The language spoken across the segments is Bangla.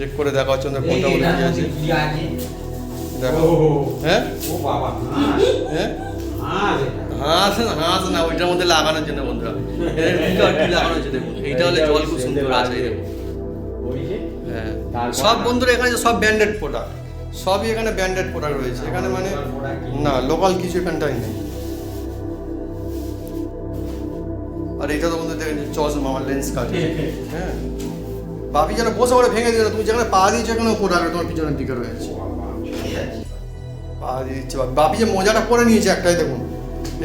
চেক করে দেখা হচ্ছে আমাদের কোনটা বলে কি আছে দেখো। ও, হ্যাঁ? ও বাবা হাঁস। হ্যাঁ? হাঁস হাঁস না হাঁস না ওইটার মধ্যে লাগানোর জন্য বন্ধুরা। এর ভিতরে আর লাগানো হচ্ছে দেখুন এইটা হলে জল খুব সুন্দর আছে এই দেখুন হ্যাঁ। সব বন্ধুরা এখানে সব ব্র্যান্ডেড প্রোডাক্ট সবই এখানে ব্র্যান্ডেড প্রোডাক্ট রয়েছে। এখানে মানে না লোকাল কিছু এখানটাই নেই। আর এটা তো বন্ধু দেখেন মামার লেন্স কাটে হ্যাঁ? বাপি যেন বসে পড়ে ভেঙে দিল তুমি যেখানে পা দিয়েছ এখানে ওপর প্রোডাক্ট তোমার পিছনের দিকে রয়েছে। পা দিয়ে দিচ্ছে। বাপি। যে মোজাটা পরে নিয়েছে একটাই দেখুন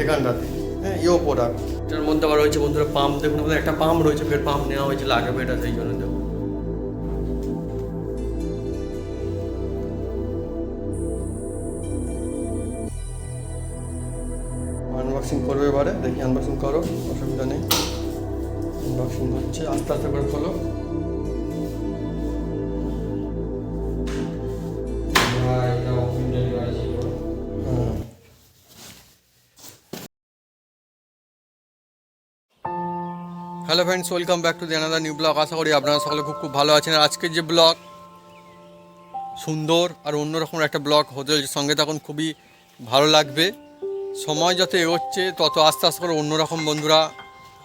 এখানটাতে। হ্যাঁ ইও প্রোডাক্ট এটার মধ্যে আবার রয়েছে বন্ধুরা পাম্প দেখুন আমাদের একটা পাম্প রয়েছে ফের পাম্প নেওয়া হয়েছে লাগাবে এটা সেই জন্য দেখুন। আনবক্সিং করবে এবারে দেখি আনবক্সিং করো অসুবিধা নেই। আনবক্সিং হচ্ছে আস্তে আস্তে করে খোলো। Hello friends welcome back to the another new blog আশা করি আপনারা সকলে খুব খুব ভালো আছেন। আজকের যে ব্লগ সুন্দর আর অন্যরকম একটা ব্লগ চলেছে। সঙ্গে তখন খুবই ভালো লাগবে। সময় যত এগোচ্ছে, তত আস্তে আস্তে করে অন্যরকম বন্ধুরা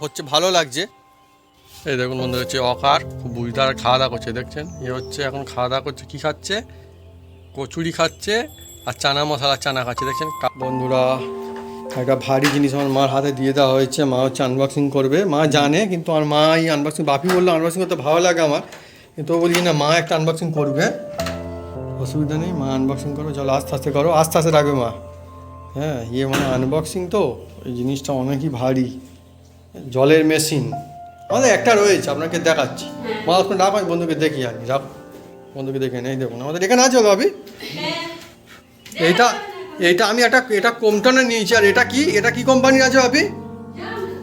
হচ্ছে ভালো লাগছে। এই দেখুন বন্ধুরা, হচ্ছে অকার, খুব বুঝদার খাওয়া দাওয়া করছে, দেখছেন? এ হচ্ছে এখন খাওয়া দাওয়া করছে, কী খাচ্ছে? কচুরি খাচ্ছে আর চানা মশলা, চানা খাচ্ছে, দেখছেন? বন্ধুরা একটা ভারী জিনিস আমার মার হাতে দিয়ে দেওয়া হয়েছে। মা হচ্ছে আনবক্সিং করবে। মা জানে কিন্তু আমার মা এই আনবক্সিং বাপি বলল আনবক্সিং করতে ভালো লাগে আমার। কিন্তু বলি না মা একটা আনবক্সিং করবে। অসুবিধা নেই মা আনবক্সিং করো চলো আস্তে আস্তে করো। আস্তে আস্তে রাখবে মা। হ্যাঁ ইয়ে মানে আনবক্সিং তো এই জিনিসটা অনেকই ভারী। জলের মেশিন আমাদের একটা রয়েছে আপনাকে দেখাচ্ছি। মা আপনি রাখো আমি বন্ধুকে দেখি আর কি রাখো। বন্ধুকে দেখে নেই দেখুন। আমাদের এখানে আছে ভাবি এইটা এইটা আমি একটা, এটা কোম্পানি নিয়েছি, আর এটা কি এটা কি কোম্পানি আছে ভাবি?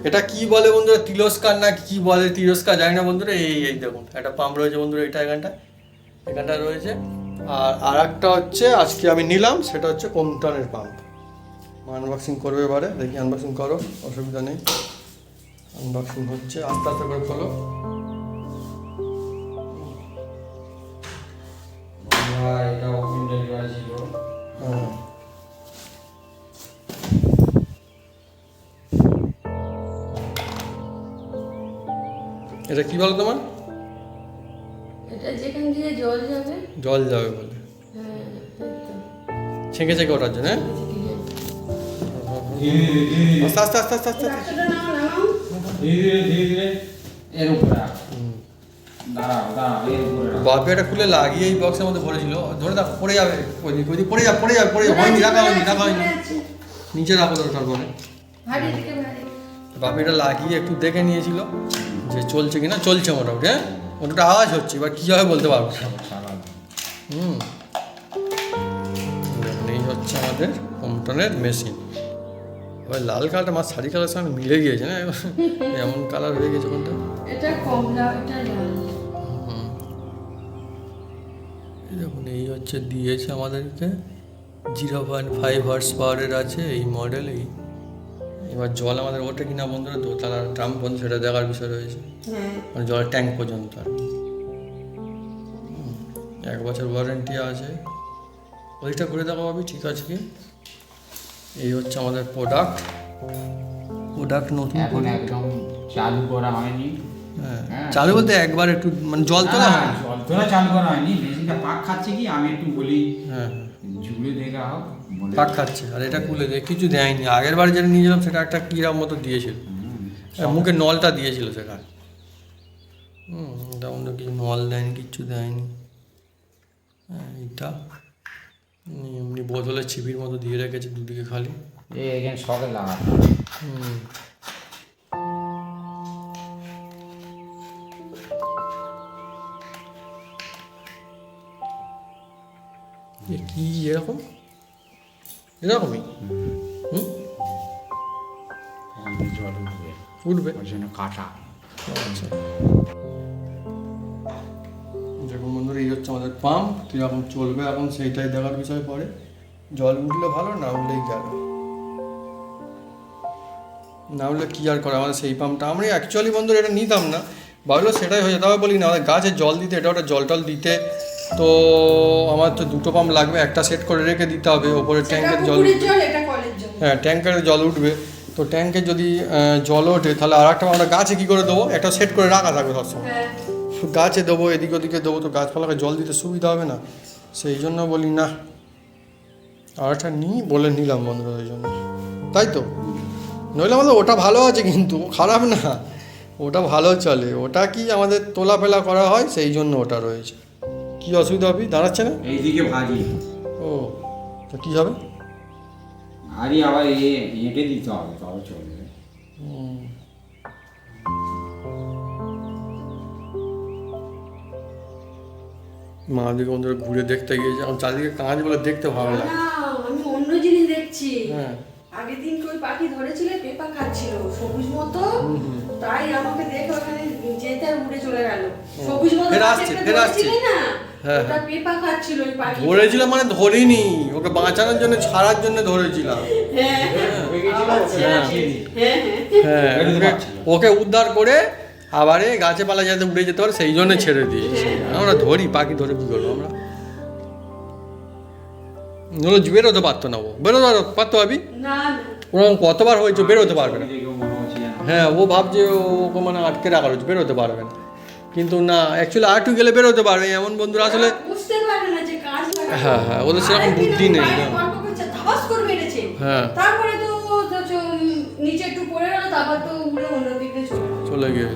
এটা কি বলে বন্ধুরা, তিরস্কার না কি বলে তিরস্কার, জানি না বন্ধুরা, এই এই দেখুন, একটা পাম্প রয়েছে বন্ধুরা, এটা এখানটা এখানটা রয়েছে। আর আর একটা হচ্ছে, আজকে আমি নিলাম, সেটা হচ্ছে কোম্পানির পাম্প। আনবক্সিং করবে এবারে, দেখি আনবক্সিং করো, অসুবিধা নেই। আনবক্সিং হচ্ছে, আস্তে আস্তে করে খোলো। জল যাবে বলে। হ্যাঁ। ছেঁকে ছেঁকে ওঠার জন্য হ্যাঁ। আস্তে আস্তে ধীরে ধীরে। এর উপরে। বাপে এটা খুলে লাগিয়ে এই বক্সের মধ্যে ভরেছিল। ধরে দেখো পড়ে যাবে ওইদিক ওইদিক পড়ে যাবে পড়ে যাবে পড়ে যাবে হয়নি রাখা হয়নি রাখা হয়নি। নিচে রাখো তো তারপরে। ভারী বাপি এটা লাগিয়ে একটু দেখে নিয়েছিল যে চলছে কিনা চলছে মোটামুটি হ্যাঁ? ওটা আওয়াজ হচ্ছে এবার কী হবে বলতে পারব না। সারা হুম। দেখুন, এই হচ্ছে আমাদের কম্পটনের মেশিন। এবার লাল কালারটা আমার শাড়ি কালার সঙ্গে মিলে গিয়েছে না? এমন কালার হয়ে গেছে কোনটা? এটা কমলা এটা লাল। দেখুন এই হচ্ছে দিয়েছে আমাদেরকে জিরো পয়েন্ট ফাইভ হার্স পাওয়ারের আছে এই মডেল এই। এবার জল আমাদের ওঠে কিনা বন্ধুরা দোতলার ড্রাম পর্যন্ত সেটা দেখার বিষয় রয়েছে। হ্যাঁ। মানে জলের ট্যাঙ্ক পর্যন্ত আর কি। এক বছর ওয়ারেন্টি আছে। ওইটা করে দেখো ভাবি ঠিক আছে কি? এই হচ্ছে আমাদের প্রোডাক্ট প্রোডাক্ট নতুন এখন একদম চালু করা হয়নি। হ্যাঁ। হ্যাঁ। চালু বলতে একবার একটু মানে জল তোলা হয়? জল তোলা চালু করা হয়নি। মেশিনটা পাক খাচ্ছে কি? আমি একটু বলি। হ্যাঁ। জুড়ে দেখা হোক পাক খাচ্ছে আর এটা খুলে দেয় কিছু দেয়নি। আগের বার যেটা নিয়েছিলাম সেটা একটা কিরাম মতো দিয়েছিল। আর মুখে নলটা দিয়েছিল সেখানে হুম এটা মধ্যে কিছু নল দেয়নি কিচ্ছু দেয়নি। হ্যাঁ, এইটা। এমনি বোতলের ছিপির মতো দিয়ে রেখেছে দুদিকে খালি। এখানে সবে লাগা হুম। কি এরকম? এরকমই? হুম? এখানে জল উঠবে। উঠবে। ওই জন্য কাটা। আচ্ছা। হচ্ছে আমাদের পাম্প কীরকম চলবে এখন সেইটাই দেখার বিষয় পরে। জল উঠলে ভালো না উঠলেই গেল না উঠলে কী আর করে আমাদের সেই পাম্পটা আমরা অ্যাকচুয়ালি বন্ধুরা এটা নিতাম না। ভাবলো সেটাই হয়ে যেতে বলি না আমাদের গাছে জল দিতে এটা ওটা জল টল দিতে। তো আমার তো দুটো পাম্প লাগবে একটা সেট করে রেখে দিতে হবে ওপরে ট্যাঙ্কের জল হ্যাঁ ট্যাঙ্কের জল উঠবে। তো ট্যাঙ্কে যদি জল ওঠে তাহলে আর একটা আমরা গাছে কী করে দেবো? একটা সেট করে রাখা থাকবে সবসময়। হ্যাঁ। গাছে দেবো এদিক ওদিকে দেবো তো গাছপালাকে জল দিতে সুবিধা হবে না। সেই জন্য বলি না আর একটা নিই বলে নিলাম বন্ধুরা ওই জন্য। তাই তো? নইলে আমাদের ওটা ভালো আছে কিন্তু খারাপ না। ওটা ভালো চলে। ওটা কি আমাদের তোলা ফেলা করা হয়? সেই জন্য ওটা রয়েছে। কি অসুবিধা হবে? দাঁড়াচ্ছে না? এইদিকে ভাজি ও তো কী হবে? ভাজি আবার এঁটে দিতে হবে তবে চলবে মা দিকে বন্ধুরা ঘুরে দেখতে গিয়েছে এখন চারিদিকে কাঁচ বলে দেখতে ভালো লাগে। না আমি অন্য জিনিস দেখছি। হ্যাঁ। আগের দিন ওই পাখি ধরেছিল পেপা খাচ্ছিল সবুজ মতো। তাই আমাকে দেখে ওখানে যেতে আর উড়ে চলে গেল। সবুজ মতো ফের আসছে, ফের আসছে। না? হ্যাঁ, ওটা পেপা খাচ্ছিল ওই পাখি ধরেছিলাম মানে ধরিনি। ওকে বাঁচানোর জন্য ছাড়ার জন্য ধরেছিলাম। হ্যাঁ হ্যাঁ। হ্যাঁ। ওকে উদ্ধার করে আবার এ গাছে পালা যাতে উড়ে যেতে পারে সেই জন্য ছেড়ে দিয়েছি। আমরা ধরি পাখি ধরে কি করব আমরা? বেরোতে পারতো না ও। বেরোতে পারতো ভাবি? না না। ওরকম কতবার হয়েছে বেরোতে পারবে না। হ্যাঁ ও ভাবছে ও ওকে মানে আটকে রাখা হয়েছে বেরোতে পারবে না। কিন্তু না অ্যাকচুয়ালি আটু গেলে বেরোতে পারবে। এমন বন্ধুরা আসলে হ্যাঁ, হ্যাঁ, ওদের সেরকম বুদ্ধি নেই, না। হ্যাঁ। তারপরে তো তো নিচে একটু পড়ে গেল তারপর তো উড়ে অন্যদিকে চলে গেল।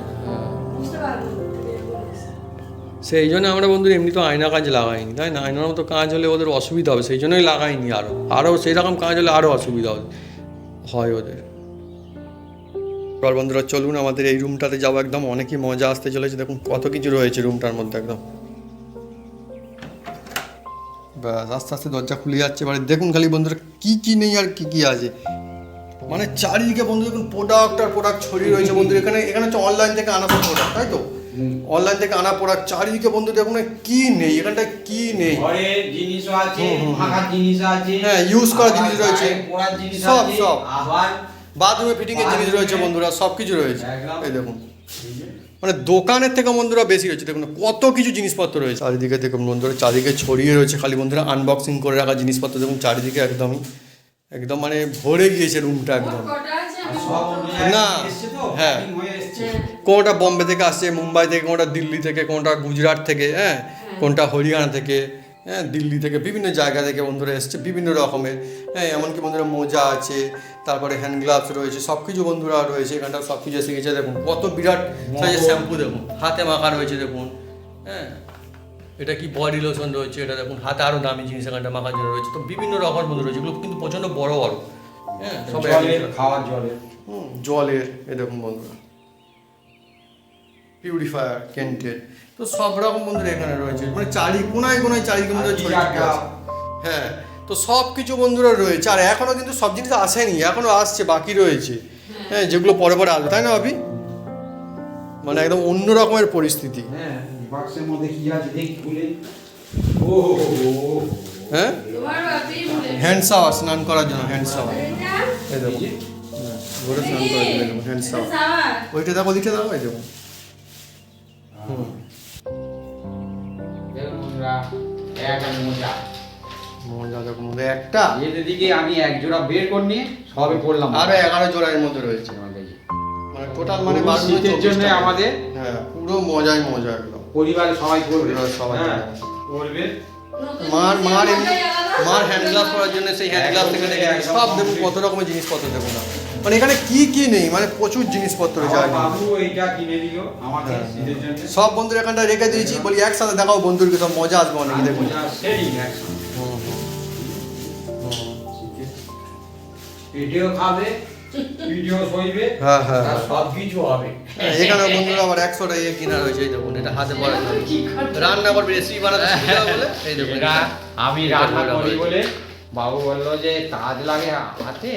সেই জন্য আমরা বন্ধুরা এমনি তো আয়না কাজ লাগাইনি, তাই না? আয়নার মতো কাজ হলে ওদের অসুবিধা হবে, সেই জন্যই লাগাইনি আরও আরও সেই রকম কাজ হলে আরও অসুবিধা হবে, হয় ওদের। বন্ধুরা চলুন আমাদের এই রুমটাতে যাব একদম, অনেকই মজা আসতে চলেছে। দেখুন কত কিছু রয়েছে রুমটার মধ্যে একদম। ব্যাস, আস্তে আস্তে দরজা খুলে যাচ্ছে। এবারে দেখুন খালি বন্ধুরা কি কি নেই আর কি কি আছে। মানে চারিদিকে বন্ধু দেখুন প্রোডাক্ট আর প্রোডাক্ট ছড়িয়ে রয়েছে বন্ধু। এখানে এখানে হচ্ছে অনলাইন থেকে আনা প্রোডাক্ট তাই তো? অনলাইন থেকে আনা প্রোডাক্ট চারিদিকে বন্ধু দেখুন কি নেই এখানটায় কি নেই? জিনিসও আছে জিনিস আছে হ্যাঁ, ইউজ করার জিনিস রয়েছে। জিনিস সব, আছে সব। আবার বাথরুমে ফিটিং এর জিনিস রয়েছে বন্ধুরা সব কিছু রয়েছে। এই দেখুন। মানে দোকানের থেকে বন্ধুরা বেশি রয়েছে দেখুন কত কিছু জিনিসপত্র রয়েছে। চারিদিকে দেখুন বন্ধুরা চারিদিকে ছড়িয়ে রয়েছে খালি বন্ধুরা আনবক্সিং করে রাখা জিনিসপত্র দেখুন চারিদিকে একদমই একদম মানে ভরে গিয়েছে রুমটা একদম। না, হ্যাঁ। হয়ে হ্যাঁ। কোনটা বম্বে থেকে আসছে মুম্বাই থেকে কোনটা দিল্লি থেকে কোনটা গুজরাট থেকে হ্যাঁ? কোনটা হরিয়ানা থেকে হ্যাঁ? দিল্লি থেকে বিভিন্ন জায়গা থেকে বন্ধুরা এসছে বিভিন্ন রকমের হ্যাঁ? এমনকি বন্ধুরা মোজা আছে তারপরে হ্যান্ড গ্লাভস রয়েছে সব কিছু বন্ধুরা রয়েছে এখানটা সব কিছু এসে গেছে দেখুন। কত বিরাট সাইজের শ্যাম্পু দেখুন। হাতে মাখা রয়েছে দেখুন হ্যাঁ? এটা কি বডি লোশন রয়েছে এটা দেখুন হাতে আরও দামি জিনিস এখানটা মাখার জন্য রয়েছে তো বিভিন্ন রকমের বন্ধু রয়েছে এগুলো কিন্তু প্রচণ্ড বড় বড়। হ্যাঁ সব জলের খাওয়ার জলের জলের এ দেখুন বন্ধুরা। পিউরিফায়ার কেন্টেড তো সব রকম বন্ধুরা এখানে রয়েছে। মানে চারি কোনায় কোনায় বন্ধুরা আর ছড়িয়ে আছে। হ্যাঁ তো সব কিছু বন্ধুরা রয়েছে। আর এখনও কিন্তু সব জিনিস আসেনি এখনও আসছে বাকি রয়েছে। হ্যাঁ। যেগুলো পরে পরে আসবে তাই না ভাবি? মানে একদম অন্য রকমের পরিস্থিতি। হ্যাঁ। বাক্সের মধ্যে কি আছে? দেখি খুলে। ও হো হো হো হো। হ্যাঁ? হ্যান্ড শাওয়ার স্নান করার জন্য হ্যান্ড শাওয়ার এই দেখুন হ্যাঁ, ঘরে স্নান করার জন্য হ্যান্ড শাওয়ার ওইটা দেখো দেখো এই একটা। এদের দিকে আমি এক জোড়া বের করে নিয়ে সবে পড়লাম। আরও এগারো জোড়ার মধ্যে রয়েছে। মানে টোটাল মানে জন্য আমাদের হ্যাঁ পুরো মজাই মজা একদম পরিবারের সবাই করবে সবাই হ্যাঁ, করবে। করবে মার মার এমনি মার হ্যান্ড গ্লাভ করার জন্য সেই হ্যান্ড গ্লাভ থেকে দেখে সব complete। কত রকমের জিনিসপত্র দেখুন না মানে এখানে কি কি নেই? মানে প্রচুর জিনিসপত্র হ্যাঁ, সব বন্ধুর এখানটা রেখে দিয়েছি বলি একসাথে দেখাও বন্ধুরকে সব মজা আসবে অনেক দেখুন। ভিডিও খাবে। ভিডিও হ্যাঁ হ্যাঁ হ্যাঁ। সব কিছু হবে এখানে বন্ধুরা আবার একশোটা ইয়ে কিনা রয়েছে এই দেখুন এটা হাতে পড়া রান্না করবে রেসিপি বানাতে বলে এই দেখুন। আমি রান্না করি বলে বাবু বলল যে কাজ লাগে হাতে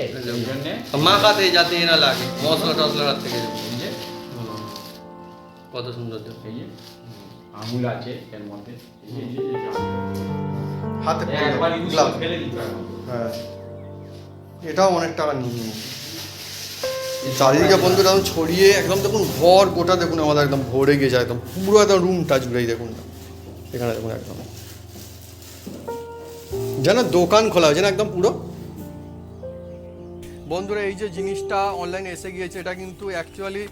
মাখাতে যাতে এ না লাগে মশলা টসলা হাত থেকে। কত সুন্দর এই যে আঙুল আছে এর মধ্যে। হাতে একবার ফেলে দিতে হ্যাঁ। এটাও অনেক টাকা নিয়ে নিয়েছে। চারিদিকে বন্ধুরা একদম ছড়িয়ে একদম দেখুন ঘর গোটা দেখুন আমাদের একদম ভরে গেছে একদম পুরো একদম রুমটা জুড়েই দেখুন। এখানে দেখুন একদম। যেন দোকান খোলা হয়েছে না একদম পুরো। বন্ধুরা এই যে জিনিসটা অনলাইনে এসে গিয়েছে এটা কিন্তু অ্যাকচুয়ালি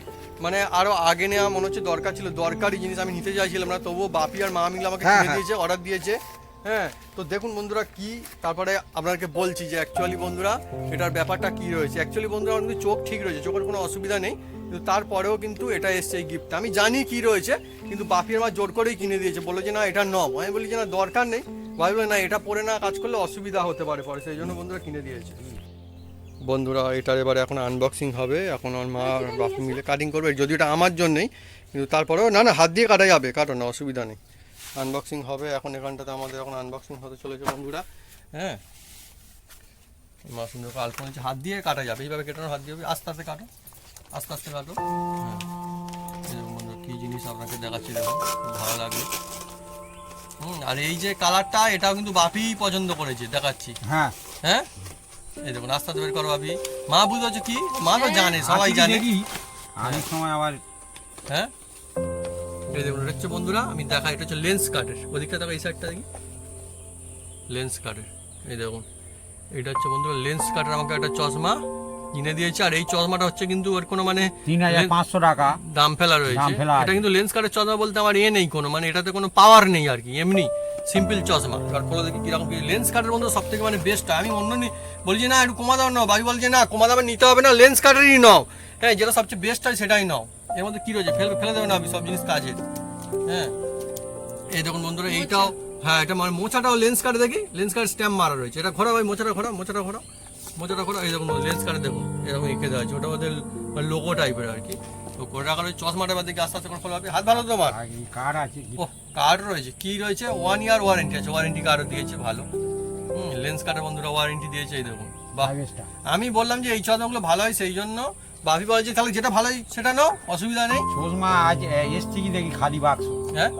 মানে আরও আগে নেওয়া মনে হচ্ছে দরকার ছিল। দরকারি জিনিস আমি নিতে চাইছিলাম না তবুও বাপি আর মা মিলে আমাকে হ্যাঁ, হ্যাঁ। দিয়েছে অর্ডার দিয়েছে। হ্যাঁ তো দেখুন বন্ধুরা কি, তারপরে আপনাকে বলছি যে অ্যাকচুয়ালি বন্ধুরা এটার ব্যাপারটা কি রয়েছে। অ্যাকচুয়ালি বন্ধুরা কিন্তু চোখ ঠিক রয়েছে, চোখের কোনো অসুবিধা নেই, কিন্তু তারপরেও কিন্তু এটা এসছে এই গিফট আমি জানি কি রয়েছে, কিন্তু বাপির মা জোর করেই কিনে দিয়েছে, বলল যে না, এটা নম আমি বলি যে না, দরকার নেই। ভাবলো না, এটা পরে না, কাজ করলে অসুবিধা হতে পারে পরে, সেই জন্য বন্ধুরা কিনে দিয়েছে। বন্ধুরা, এটার এবারে এখন আনবক্সিং হবে, এখন আমার মা বাপি মিলে কাটিং করবে যদি এটা আমার জন্যই, কিন্তু তারপরেও না না, হাত দিয়ে কাটা যাবে কাটো না, অসুবিধা নেই। আনবক্সিং হবে। এখন এখানটাতে আমাদের এখন আনবক্সিং হতে চলেছে বন্ধুরা। হ্যাঁ? মা সুন্দর করে আলপনা দিচ্ছে, হাত দিয়ে কাটা যাবে। এইভাবে কেটানো হাত দিয়ে। আস্তে আস্তে কাটো। আস্তে আস্তে কাটো। হ্যাঁ। কী জিনিস আপনাকে দেখাচ্ছি দেখুন। ভালো লাগবে। হুম আর এই যে কালারটা এটাও কিন্তু বাপি পছন্দ করেছে। দেখাচ্ছি। হ্যাঁ। হ্যাঁ? এই দেখুন আস্তে আস্তে বের করো বাপি। মা বুঝেছ কি? মা তো জানে সবাই জানে। দেখি। অনেক সময় আবার হ্যাঁ? এই দেখুন এটা হচ্ছে বন্ধুরা আমি দেখা এটা হচ্ছে লেন্স কাটের ওদিকটা দেখো এই সাইডটা দেখি। লেন্স কাটের এই দেখুন। এটা হচ্ছে বন্ধুরা লেন্স কাটের আমাকে একটা চশমা কিনে দিয়েছে আর এই চশমাটা হচ্ছে কিন্তু ওর কোনো মানে তিন হাজার পাঁচশো টাকা। দাম ফেলা রয়েছে। এটা কিন্তু লেন্স কাটের চশমা বলতে আমার এ নেই কোনো মানে এটাতে কোনো পাওয়ার নেই আর কি এমনি সিম্পল চশমা। আর খোলা দেখি কীরকম কি লেন্স কাটের বন্ধু সব থেকে মানে বেস্ট আমি অন্য বলছি না একটু কমা দাও নাও বাবু বলছে না কমা দামে নিতে হবে না লেন্স কাটেরই নাও। হ্যাঁ যেটা সবচেয়ে বেস্ট হয় সেটাই নাও। এর মধ্যে কি রয়েছে? ফেলে ফেলে দেবে না আমি সব জিনিস কাজের হ্যাঁ? এই দেখুন বন্ধুরা এইটাও হ্যাঁ এটা মানে মোচাটাও লেন্স কাটে দেখি লেন্স কার্ড স্ট্যাম্প মারা রয়েছে। এটা ঘোরা ভাই মোচাটা ঘোরা মোচাটা ঘোরা মোচাটা ঘোরা এই দেখুন লেন্স কার্ডে দেখুন এরকম এঁকে দেওয়া আছে ওটা ওদের লোগো টাইপের আর কি। তো করে রাখার ওই চশমাটা বাদ দিকে আস্তে আস্তে করে খোলা হবে। হাত ভালো তোমার? কার্ড আছে ও কার্ড রয়েছে। কি রয়েছে? ওয়ান ইয়ার ওয়ারেন্টি আছে। ওয়ারেন্টি কার্ডও দিয়েছে ভালো। হুম লেন্স কার্ডের বন্ধুরা ওয়ারেন্টি দিয়েছে এই দেখুন। বাহ। আমি বললাম যে এই চশমাগুলো ভালো হয় সেই জন্য বাপি বলে যে তাহলে যেটা ভালো হয় সেটা নাও অসুবিধা নেই। চশমা আজ এসছে কি দেখি খালি বাক্স। হ্যাঁ?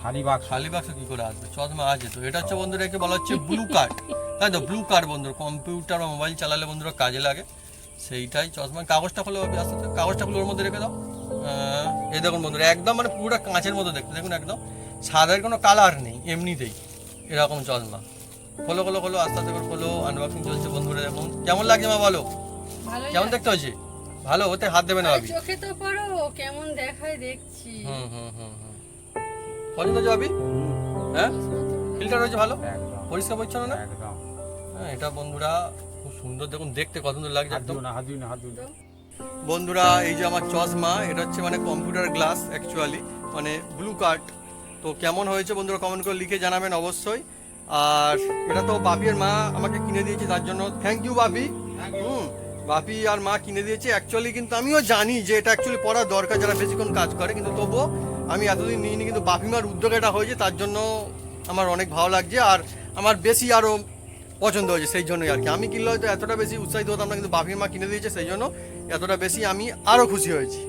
খালি বাক্স। খালি বাক্স কি করে আসবে? চশমা আছে তো। এটা হচ্ছে বন্ধুরা একে বলা হচ্ছে ব্লু কার্ড তাই তো? ব্লু কার্ড বন্ধুরা কম্পিউটার বা মোবাইল চালালে বন্ধুরা কাজে লাগে। সেইটাই চশমা কাগজটা খুলে ভাবি আস্তে আস্তে কাগজটা খুলে ওর মধ্যে রেখে দাও। এই দেখুন বন্ধুরা একদম মানে পুরোটা কাঁচের মতো দেখতে দেখুন একদম। সাদার কোনো কালার নেই এমনিতেই এরকম চশমা। খোলো খোলো খোলো আস্তে আস্তে করে খোলো আনবক্সিং চলছে বন্ধুরা দেখুন। কেমন লাগছে মা বলো? কেমন দেখতে হয়েছে? ভালো ওতে হাত দেবে না ভাবি। চোখে তো পড়ো কেমন দেখায় দেখছি। হুম হুম হুম হুম। পছন্দ হয়েছে হ্যাঁ? ফিল্টার হয়েছে ভালো? পরিষ্কার পরিচ্ছন্ন না? একদম। হ্যাঁ এটা বন্ধুরা খুব সুন্দর দেখুন দেখতে কত সুন্দর লাগছে একদম। না হাত না হাত না। বন্ধুরা এই যে আমার চশমা এটা হচ্ছে মানে কম্পিউটার গ্লাস অ্যাকচুয়ালি মানে ব্লু কার্ড তো কেমন হয়েছে বন্ধুরা কমেন্ট করে লিখে জানাবেন অবশ্যই। আর এটা তো বাপির মা আমাকে কিনে দিয়েছে তার জন্য থ্যাংক ইউ বাপি। হুম। বাপি আর মা কিনে দিয়েছে। অ্যাকচুয়ালি কিন্তু আমিও জানি যে এটা অ্যাকচুয়ালি পড়া দরকার যারা বেশিক্ষণ কাজ করে। কিন্তু তবুও আমি এতদিন নিইনি কিন্তু বাপি মার উদ্যোগ এটা হয়েছে তার জন্য আমার অনেক ভালো লাগছে। আর আমার বেশি আরও পছন্দ হয়েছে সেই জন্যই আর কি। আমি কিনলে হয়তো এতটা বেশি উৎসাহিত হতাম না কিন্তু বাপির মা কিনে দিয়েছে সেই জন্য এতটা বেশি আমি আরও খুশি হয়েছি।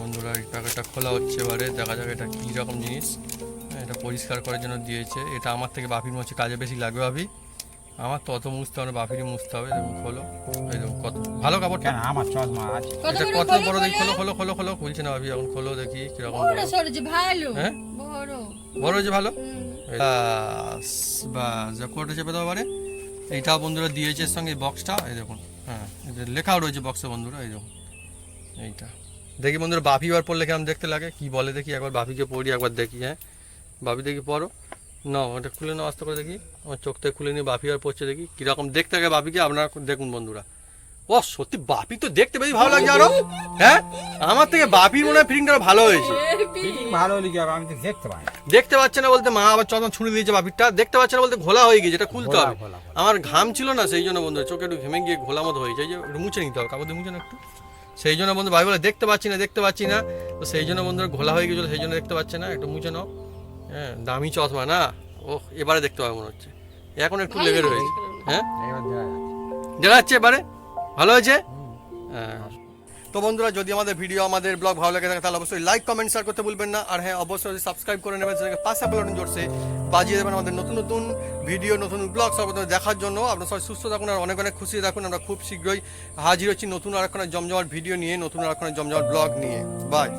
বন্ধুরা এই প্যাকেটটা খোলা হচ্ছে এবারে। দেখা যাক এটা কী রকম জিনিস। হ্যাঁ, এটা পরিষ্কার করার জন্য দিয়েছে। এটা আমার থেকে বাপির মা হচ্ছে কাজে বেশি লাগবে ভাবি। আমার তত মুছতে হবে বাপিরই মুছতে হবে দেখুন খোলো এই দেখুন কত ভালো কাপড়টা কেন আমার চশমা আছে কত এটা কত বড় দেখি খোলো? খোলো খোলো খোলো খোলো খুলছে না ভাবি এখন খোলো দেখি কীরকম বড় বড়। সরছে ভালো হ্যাঁ? বড় বড় হয়েছে ভালো হুম। বাস বাস যা কোর্টে চেপে দেওয়া পারে এইটা বন্ধুরা দিয়েছে এর সঙ্গে বক্সটা এই দেখুন হ্যাঁ এটা লেখাও রয়েছে বক্সে বন্ধুরা এই দেখুন এইটা দেখি বন্ধুরা বাফি বার পড়লে কেমন দেখতে লাগে কি বলে দেখি একবার বাফিকে পড়ি একবার দেখি হ্যাঁ বাফি দেখি পড়ো না ওটা খুলে নাও আস্তে করে দেখি। আমার চোখ থেকে খুলে নিয়ে বাপি আর পড়ছে দেখি। কীরকম দেখতে লাগে বাপিকে আপনারা দেখুন বন্ধুরা। ও সত্যি বাপি তো দেখতে বেশি ভালো লাগছে আরও। হ্যাঁ? আমার থেকে বাপির মনে হয় ফিটিংটা ভালো হয়েছে। ভালো হবে আমি তো দেখতে পাই দেখতে পাচ্ছে না বলতে মা আবার চন্দন ছুঁড়ে দিয়েছে বাপিরটা। দেখতে পাচ্ছে না বলতে ঘোলা হয়ে গিয়েছে এটা খুলতে হবে। আমার ঘাম ছিল না সেই জন্য বন্ধু চোখে একটু ঘেমে গিয়ে ঘোলা মতো হয়েছে। এই যে একটু মুছে নিতে হবে কাপড় মুছে না একটু। সেই জন্য বন্ধু ভাই বলে দেখতে পাচ্ছি না দেখতে পাচ্ছি না। তো সেই জন্য বন্ধুরা ঘোলা হয়ে গেছিল সেই জন্য দেখতে পাচ্ছে না একটু মুছে নাও। হ্যাঁ দামি চশমা না? ও এবারে দেখতে পাবে মনে হচ্ছে। এখন একটু লেগে রয়েছে। হ্যাঁ? দেখা যাচ্ছে। এবারে? ভালো হয়েছে? হ্যাঁ। তো বন্ধুরা যদি আমাদের ভিডিও আমাদের ব্লগ ভালো লাগে থাকে তাহলে অবশ্যই লাইক কমেন্ট শেয়ার করতে ভুলবেন না। আর হ্যাঁ অবশ্যই সাবস্ক্রাইব করে নেবেন সেটাকে পাশে বেলন জোরসে বাজিয়ে দেবেন আমাদের নতুন নতুন ভিডিও নতুন ব্লগ সর্বদা দেখার জন্য। আপনারা সবাই সুস্থ থাকুন আর অনেক অনেক খুশি থাকুন। আমরা খুব শীঘ্রই হাজির হচ্ছি নতুন আর জমজমাট ভিডিও নিয়ে নতুন আর জমজমাট ব্লগ নিয়ে। বাই